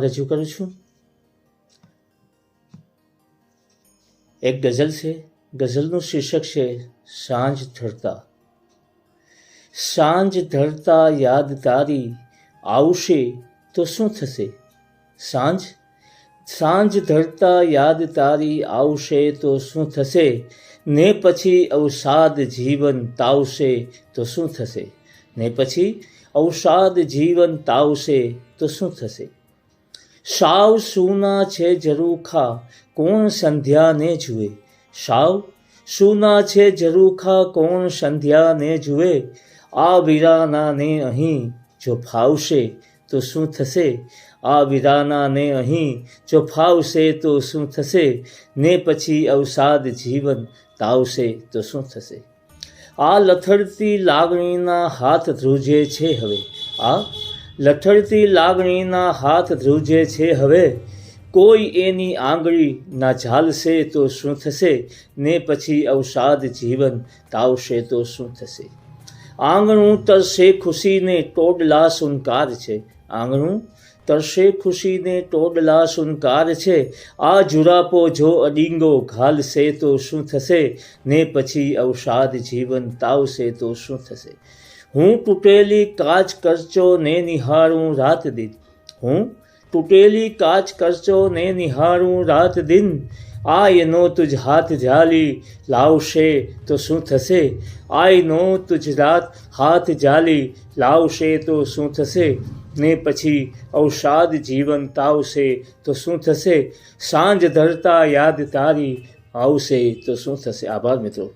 રજૂ કરું છું એક ગઝલ છે ગઝલનું શીર્ષક છે સાંજ ધરતા સાંજ ધરતા યાદ તારી આવશે તો શું થશે સાંજ સાંજ ધરતા યાદ તારી આવશે તો શું થશે ને પછી અવસાદ જીવન તાવશે તો શું થશે ને પછી અવસાદ જીવન તાવશે તો શું થશે સાવ સૂના છે ઝરૂખા કોણ સંધ્યાને જુએ? સાવ સૂના છે જરૂખા કોણ સંધ્યાને જુએ? આ વિરાનાને અહીં જો ફાવશે તો શું થશે? આ વિરાનાને અહીં જો ફાવશે તો શું થશે? ને પછી અવસાદ જીવન તાવશે તો શું થશે? આ લથડતી લાગણીના હાથ ધ્રુજે છે હવે. આ લથડતી લાગણીના હાથ ધ્રુજે છે હવે. કોઈ એની આંગળી ના ઝાલશે તો શું થશે? ને પછી અવસાદ જીવન તાવશે તો શું થશે? આંગણું તરશે ખુશીને ટોડલા સુનકાર છે. આંગણું તરશે ખુશીને ટોડલા સુનકાર છે. આ જુરાપો જો અડીંગો ઘાલશે તો શું થશે? ને પછી અવસાદ જીવન તાવશે તો શું થશે? હું તૂટેલી કાચ કરચો ને નિહાળું રાત દિન. હું તૂટેલી કાચ કરચો ને નિહાળું રાત દિન. આયનો તુજ હાથ ઝાલી લાવશે તો શું થશે? આયનો તુજ રાત હાથ ઝાલી લાવશે તો શું થશે? ને પછી અવસાદ જીવન તાવશે તો શું થશે? સાંજ ધરતા યાદ તારી, આવશે તો શું થશે? આભાર મિત્રો.